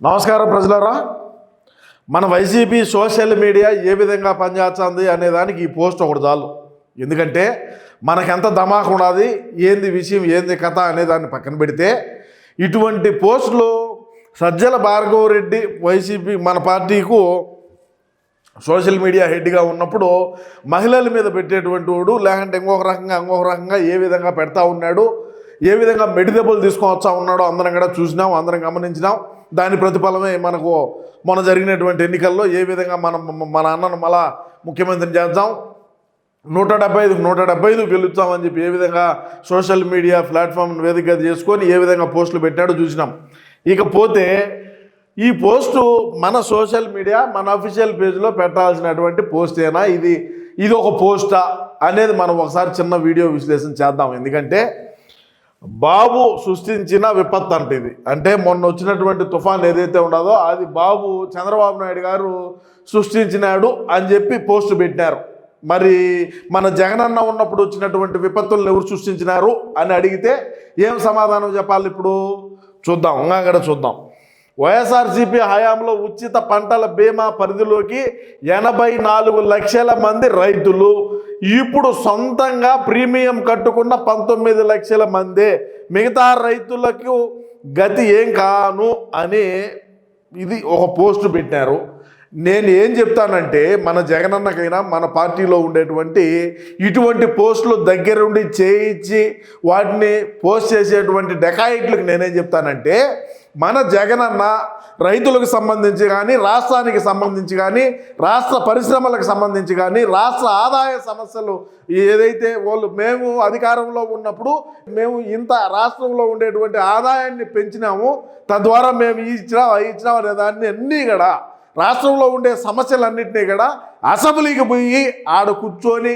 నమస్కారం ప్రజలరా. మన YCP social media ఏ విధంగా పనిచేస్తుంది అనే దానికి ఈ పోస్ట్ ఒకటి చాలు. ఎందుకంటే మనకెంత ధమాకు ఉన్నది ఏంది విషయం ఏంది కథ అనే దాన్ని పక్కన పెడితే ఇటువంటి పోస్టులు సజ్జల భార్గవ రెడ్డి వైసీపీ మన పార్టీకు సోషల్ మీడియా హెడ్గా ఉన్నప్పుడు మహిళల మీద పెట్టేటువంటి వాడు లేకుంటే ఇంకొక రకంగా ఇంకొక రకంగా ఏ విధంగా పెడతా ఉన్నాడు ఏ విధంగా మెడిదెబ్బలు తీసుకొని వస్తా ఉన్నాడో అందరం కూడా చూసినాం అందరం గమనించినాం. దాని ప్రతిఫలమే మనకు మొన్న జరిగినటువంటి ఎన్నికల్లో ఏ విధంగా మనం మన అన్నను మళ్ళా ముఖ్యమంత్రిని చేద్దాం. నూట డెబ్బై ఐదు నూట డెబ్బై ఐదు గెలుస్తామని చెప్పి ఏ విధంగా సోషల్ మీడియా ప్లాట్ఫామ్ వేదిక చేసుకొని ఏ విధంగా పోస్టులు పెట్టాడో చూసినాం. ఇకపోతే ఈ పోస్టు మన సోషల్ మీడియా మన అఫీషియల్ పేజ్లో పెట్టాల్సినటువంటి పోస్టేనా ఇది? ఇది ఒక పోస్టా? అనేది మనం ఒకసారి చిన్న వీడియో విశ్లేషణ చేద్దాం. ఎందుకంటే బాబు సృష్టించిన విపత్తు అంటే ఇది. అంటే మొన్న వచ్చినటువంటి తుఫాన్ ఏదైతే ఉండదో అది బాబు చంద్రబాబు నాయుడు గారు సృష్టించినాడు అని చెప్పి పోస్ట్ పెట్టారు మరి మన జగనన్న ఉన్నప్పుడు వచ్చినటువంటి విపత్తులను ఎవరు సృష్టించినారు అని అడిగితే ఏం సమాధానం చెప్పాలి ఇప్పుడు? చూద్దాం ఇంకా చూద్దాం. వైఎస్ఆర్సీపీ హయాంలో ఉచిత పంటల బీమా పరిధిలోకి ఎనభై నాలుగు లక్షల మంది రైతులు ఇప్పుడు సొంతంగా ప్రీమియం కట్టుకున్న పంతొమ్మిది లక్షల మందే మిగతా రైతులకు గతి ఏం కాను అని ఇది ఒక పోస్ట్ పెట్టారు. నేను ఏం చెప్తానంటే మన జగనన్నకైనా మన పార్టీలో ఉండేటువంటి ఇటువంటి పోస్టులు దగ్గరుండి చేయించి వాటిని పోస్ట్ చేసేటువంటి డెకాయిట్లకు నేనేం చెప్తానంటే మన జగనన్న రైతులకు సంబంధించి కానీ రాష్ట్రానికి సంబంధించి కానీ రాష్ట్ర పరిశ్రమలకు సంబంధించి కానీ రాష్ట్ర ఆదాయ సమస్యలు ఏదైతే వాళ్ళు మేము అధికారంలో ఉన్నప్పుడు మేము ఇంత రాష్ట్రంలో ఉండేటువంటి ఆదాయాన్ని పెంచినాము తద్వారా మేము ఈ ఇచ్చినాం అవి ఇచ్చినాం అనే దాన్ని అన్నీ కూడా రాష్ట్రంలో ఉండే సమస్యలన్నింటినీ కూడా అసెంబ్లీకి పోయి ఆడ కూర్చొని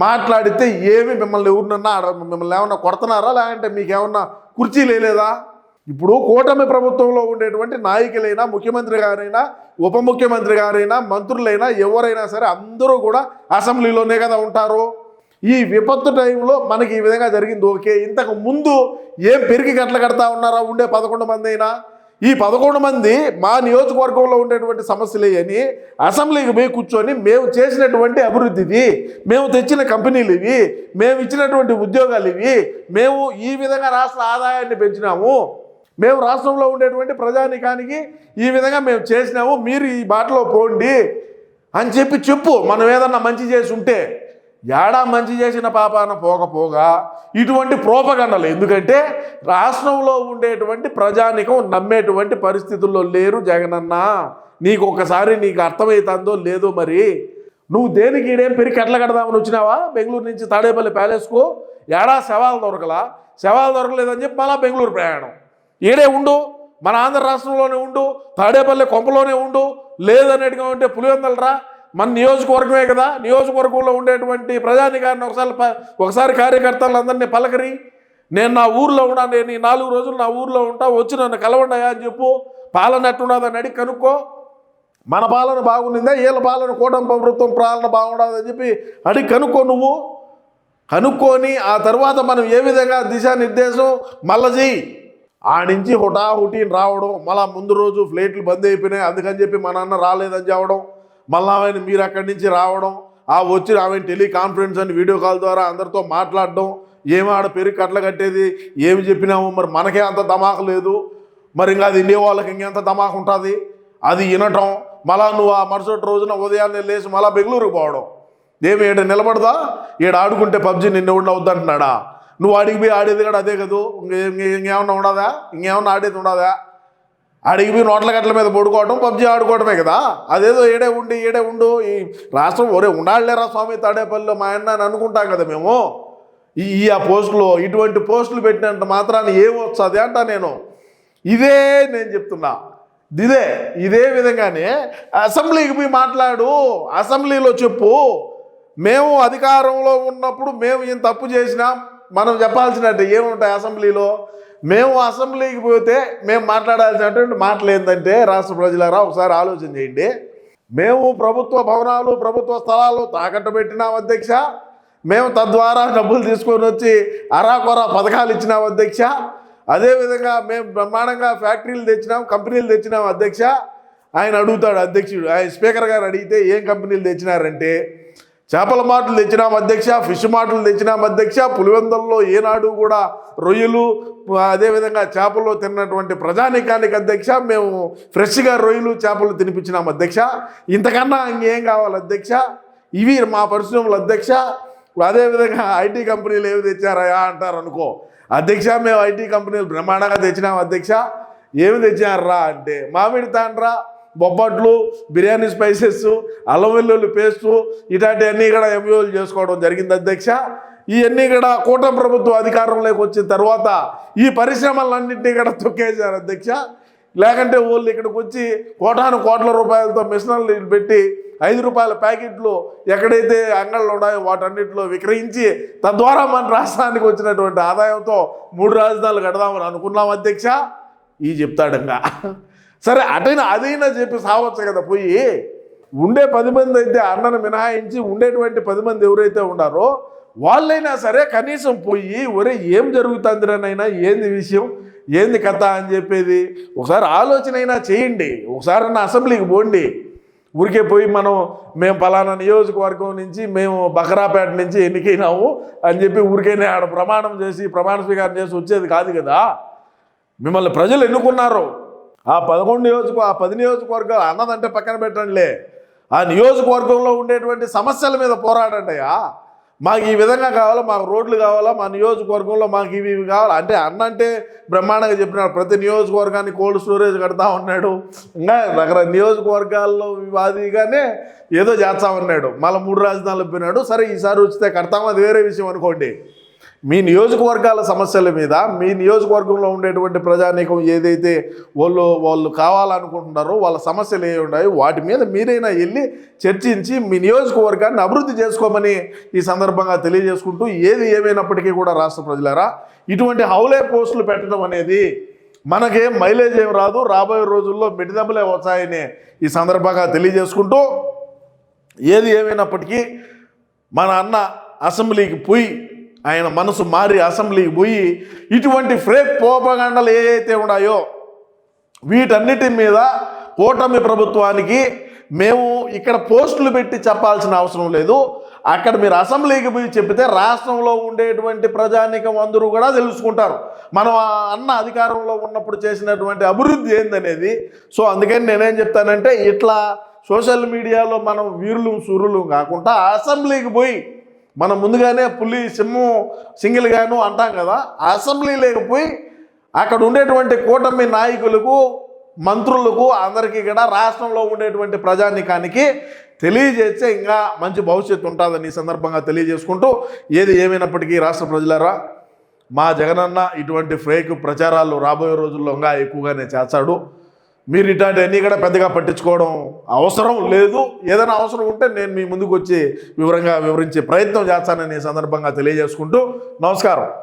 మాట్లాడితే ఏమి మిమ్మల్ని ఎవరినన్నా ఆడ మిమ్మల్ని ఏమన్నా కొడుతున్నారా లేదంటే మీకు ఏమన్నా కుర్చీ లేలేదా ఇప్పుడు కూటమి ప్రభుత్వంలో ఉండేటువంటి నాయకులైనా ముఖ్యమంత్రి గారైనా ఉప ముఖ్యమంత్రి గారైనా మంత్రులైనా ఎవరైనా సరే అందరూ కూడా అసెంబ్లీలోనే కదా ఉంటారు. ఈ విపత్తు టైంలో మనకి ఈ విధంగా జరిగింది ఓకే. ఇంతకు ముందు ఏం పెరిగి గట్ల కడతా ఉన్నారా? ఉండే పదకొండు మంది అయినా ఈ పదకొండు మంది మా నియోజకవర్గంలో ఉండేటువంటి సమస్యలే అని అసెంబ్లీకి పోయి కూర్చొని మేము చేసినటువంటి అభివృద్ధిది మేము తెచ్చిన కంపెనీలు ఇవి మేము ఇచ్చినటువంటి ఉద్యోగాలు ఇవి మేము ఈ విధంగా రాష్ట్ర ఆదాయాన్ని పెంచినాము. మేము రాష్ట్రంలో ఉండేటువంటి ప్రజానికానికి ఈ విధంగా మేము చేసినాము మీరు ఈ బాటలో పోండి అని చెప్పి చెప్పు. మనం ఏదన్నా మంచి చేసి ఉంటే ఏడా మంచి చేసిన పాపాన పోకపోగా ఇటువంటి ప్రోపగండలు ఎందుకంటే రాష్ట్రంలో ఉండేటువంటి ప్రజానికం నమ్మేటువంటి పరిస్థితుల్లో లేరు జగనన్న. నీకు ఒకసారి నీకు అర్థమవుతుందో లేదో మరి. నువ్వు దేనికి ఈడేం పెరిగి కట్ల కడదామని వచ్చినావా? బెంగళూరు నుంచి తాడేపల్లి ప్యాలెస్కు? ఏడా శవాలు దొరకలా? శవాలు దొరకలేదని చెప్పి మళ్ళా బెంగళూరు ప్రయాణం. ఈడే ఉండు మన ఆంధ్ర రాష్ట్రంలోనే ఉండు తాడేపల్లి కొంపలోనే ఉండు లేదనేట్టుగా ఉంటే పులివెందలరా మన నియోజకవర్గమే కదా నియోజకవర్గంలో ఉండేటువంటి ప్రజానికాన్ని ఒకసారి ప- ఒకసారి కార్యకర్తలందరినీ పలకరి. నేను నా ఊర్లో ఉన్నా నేను ఈ నాలుగు రోజులు నా ఊర్లో ఉంటా వచ్చి నన్ను కలవండాయా అని చెప్పు. పాలన ఎట్టున్నదని అడిగి కనుక్కో. మన పాలన బాగుండిందా? వీళ్ళ పాలన కూటమి ప్రభుత్వం పాలన బాగుండదని చెప్పి అడిగి కనుక్కో నువ్వు. కనుక్కొని ఆ తర్వాత మనం ఏ విధంగా దిశానిర్దేశం? మళ్ళా ఆ నుంచి హుటాహుటి రావడం మళ్ళీ ముందు రోజు ఫ్లైట్లు బంద్ అయిపోయినాయి. అందుకని చెప్పి మా నాన్న రాలేదని చెప్పడం మళ్ళీ ఆయన మీరు అక్కడి నుంచి రావడం ఆ వచ్చి ఆమె టెలికాన్ఫరెన్స్ అని వీడియో కాల్ ద్వారా అందరితో మాట్లాడడం ఏమి ఆడ పెరిగి కట్ల కట్టేది ఏమి చెప్పినాము మరి మనకే అంత దమాకు లేదు. మరి ఇంకా అది ఇండియా వాళ్ళకి ఇంకెంత దమాకు ఉంటుంది. అది వినటం మళ్ళా నువ్వు ఆ మరుసటి రోజున ఉదయాన్నే లేచి మళ్ళీ బెంగళూరుకు పోవడం. ఏమి ఏడ నిలబడదా? ఈడ ఆడుకుంటే పబ్జి నిన్న ఉండ వద్దంటున్నాడా? నువ్వు ఆడికి పోయి ఆడేది కూడా అదే కదూ. ఇంకేమన్నా ఉండదా? ఇంకేమన్నా ఆడేది ఉండదా? ఆడికి పోయి నోట్ల గట్ల మీద పడుకోవడం పబ్జి ఆడుకోవడమే కదా. అదేదో ఏడే ఉండి ఏడే ఉండు. ఈ రాష్ట్రం ఒరే ఉండాలేరా స్వామి తాడేపల్లిలో? మా అన్న అని అనుకుంటాం కదా మేము. ఈ ఆ పోస్టులో ఇటువంటి పోస్టులు పెట్టినంత మాత్రాన్ని ఏమొస్తుంది అంట నేను. ఇదే నేను చెప్తున్నా. ఇదే ఇదే విధంగానే అసెంబ్లీకి పోయి మాట్లాడు. అసెంబ్లీలో చెప్పు. మేము అధికారంలో ఉన్నప్పుడు మేము ఏం తప్పు చేసినాం? మనం చెప్పాల్సినట్టు ఏముంటాయి అసెంబ్లీలో? మేము అసెంబ్లీకి పోతే మేము మాట్లాడాల్సినటువంటి మాటలు ఏంటంటే రాష్ట్ర ప్రజలారా ఒకసారి ఆలోచన చేయండి. మేము ప్రభుత్వ భవనాలు ప్రభుత్వ స్థలాలు తాకట్టు పెట్టినాం అధ్యక్ష. మేము తద్వారా డబ్బులు తీసుకొని వచ్చి అరాకొరా పథకాలు ఇచ్చినాం అధ్యక్ష. అదేవిధంగా మేము బ్రహ్మాండంగా ఫ్యాక్టరీలు తెచ్చినాం కంపెనీలు తెచ్చినాం అధ్యక్ష. ఆయన అడుగుతాడు అధ్యక్షుడు ఆయన స్పీకర్ గారు అడిగితే ఏం కంపెనీలు తెచ్చినారంటే చేపల మాటలు తెచ్చినాం అధ్యక్ష ఫిష్ మాటలు తెచ్చినాం అధ్యక్ష పులివెందల్లో ఏనాడు కూడా రొయ్యలు అదేవిధంగా చేపలు తిన్నటువంటి ప్రజానికానికి అధ్యక్ష మేము ఫ్రెష్గా రొయ్యలు చేపలు తినిపించినాం అధ్యక్ష. ఇంతకన్నా ఇంకేం కావాలి అధ్యక్ష? ఇవి మా పరిశ్రమలు అధ్యక్ష. అదేవిధంగా ఐటీ కంపెనీలు ఏమి తెచ్చారయా అంటారు అనుకో. అధ్యక్ష మేము ఐటీ కంపెనీలు బ్రహ్మాండంగా తెచ్చినాం అధ్యక్ష. ఏమి తెచ్చారా అంటే మామిడి తాండ్రా బొబ్బట్లు బిర్యానీ స్పైసెస్ అల్లం వెల్లుల్లి పేస్టు ఇట్లాంటివన్నీ కూడా ఎంయూలు చేసుకోవడం జరిగింది అధ్యక్ష. ఇవన్నీ కూడా కూటమి ప్రభుత్వం అధికారంలోకి వచ్చిన తర్వాత ఈ పరిశ్రమలన్నింటినీ కూడా తొక్కేశారు అధ్యక్ష. లేకంటే వాళ్ళు ఇక్కడికి వచ్చి కోటాను కోట్ల రూపాయలతో మిషనరీలు పెట్టి ఐదు రూపాయల ప్యాకెట్లు ఎక్కడైతే అంగళ్ళు ఉన్నాయో వాటన్నిటిలో విక్రయించి తద్వారా మన రాష్ట్రానికి వచ్చినటువంటి ఆదాయంతో మూడు రాజధానులు కడదామని అనుకున్నాం అధ్యక్ష. ఈ చెప్తాడంగా. సరే అటైనా అదైనా చెప్పి సావచ్చు కదా పోయి. ఉండే పది మంది అయితే అన్నను మినహాయించి ఉండేటువంటి పది మంది ఎవరైతే ఉన్నారో వాళ్ళైనా సరే కనీసం పోయి ఒరే ఏం జరుగుతుందిరనైనా? ఏంది విషయం? ఏంది కథ? అని చెప్పేది. ఒకసారి ఆలోచన అయినా చేయండి. ఒకసారి నా అసెంబ్లీకి పోండి. ఊరికే పోయి మనం మేము పలానా నియోజకవర్గం నుంచి మేము బకరాపేట నుంచి ఎన్నికైనాము అని చెప్పి ఊరికైనా ఆడ ప్రమాణం చేసి ప్రమాణ స్వీకారం చేసి వచ్చేది కాదు కదా. మిమ్మల్ని ప్రజలు ఎన్నుకున్నారు. ఆ పదకొండు నియోజక ఆ పది నియోజకవర్గాలు అన్నదంటే పక్కన పెట్టండిలే. ఆ నియోజకవర్గంలో ఉండేటువంటి సమస్యల మీద పోరాడండియా మాకు ఈ విధంగా కావాలా మాకు రోడ్లు కావాలా మా నియోజకవర్గంలో మాకు ఇవి ఇవి కావాలా? అంటే అన్న అంటే బ్రహ్మాండంగా చెప్పినాడు ప్రతి నియోజకవర్గాన్ని కోల్డ్ స్టోరేజ్ కడతా ఉన్నాడు. ఇంకా రకరకాల నియోజకవర్గాల్లో వాదిగానే ఏదో చేస్తా ఉన్నాడు. మళ్ళీ మూడు రాజధానులు పోయినాడు సరే ఈసారి వచ్చితే కడతామో అది వేరే విషయం అనుకోండి. మీ నియోజకవర్గాల సమస్యల మీద మీ నియోజకవర్గంలో ఉండేటువంటి ప్రజానీకం ఏదైతే వాళ్ళు వాళ్ళు కావాలనుకుంటున్నారో వాళ్ళ సమస్యలు ఏ ఉన్నాయో వాటి మీద మీరైనా వెళ్ళి చర్చించి మీ నియోజకవర్గాన్ని అభివృద్ధి చేసుకోమని ఈ సందర్భంగా తెలియజేసుకుంటూ ఏది ఏమైనప్పటికీ కూడా రాష్ట్ర ప్రజలారా ఇటువంటి హౌలే పోస్టులు పెట్టడం అనేది మనకేం మైలేజ్ ఏం రాదు. రాబోయే రోజుల్లో మిడిదెబ్బలే వచ్చాయని ఈ సందర్భంగా తెలియజేసుకుంటూ ఏది ఏమైనప్పటికీ మన అన్న అసెంబ్లీకి పోయి ఆయన మనసు మారి అసెంబ్లీకి పోయి ఇటువంటి ఫ్రేక్ పోపగండలు ఏవైతే ఉన్నాయో వీటన్నిటి మీద కూటమి ప్రభుత్వానికి మేము ఇక్కడ పోస్టులు పెట్టి చెప్పాల్సిన అవసరం లేదు. అక్కడ మీరు అసెంబ్లీకి పోయి చెప్పితే రాష్ట్రంలో ఉండేటువంటి ప్రజానికం అందరూ కూడా తెలుసుకుంటారు. మనం ఆ అన్న అధికారంలో ఉన్నప్పుడు చేసినటువంటి అభివృద్ధి ఏందనేది. సో అందుకని నేనేం చెప్తానంటే ఇట్లా సోషల్ మీడియాలో మనం వీరులు సురులు కాకుండా అసెంబ్లీకి పోయి మనం ముందుగానే పులి సింహం సింగిల్గాను అంటాం కదా అసెంబ్లీ లేకపోయి అక్కడ ఉండేటువంటి కూటమి నాయకులకు మంత్రులకు అందరికీ కూడా రాష్ట్రంలో ఉండేటువంటి ప్రజానికానికి తెలియజేస్తే ఇంకా మంచి భవిష్యత్తు ఉంటుందని ఈ సందర్భంగా తెలియజేసుకుంటూ ఏది ఏమైనప్పటికీ రాష్ట్ర ప్రజలారా మా జగనన్న ఇటువంటి ఫేక్ ప్రచారాలు రాబోయే రోజుల్లో ఇంకా ఎక్కువగానే చేస్తాడు. మీరు ఇట్లాంటివన్నీ కూడా పెద్దగా పట్టించుకోవడం అవసరం లేదు. ఏదైనా అవసరం ఉంటే నేను మీ ముందుకు వచ్చి వివరంగా వివరించే ప్రయత్నం చేస్తానని సందర్భంగా తెలియజేసుకుంటూ నమస్కారం.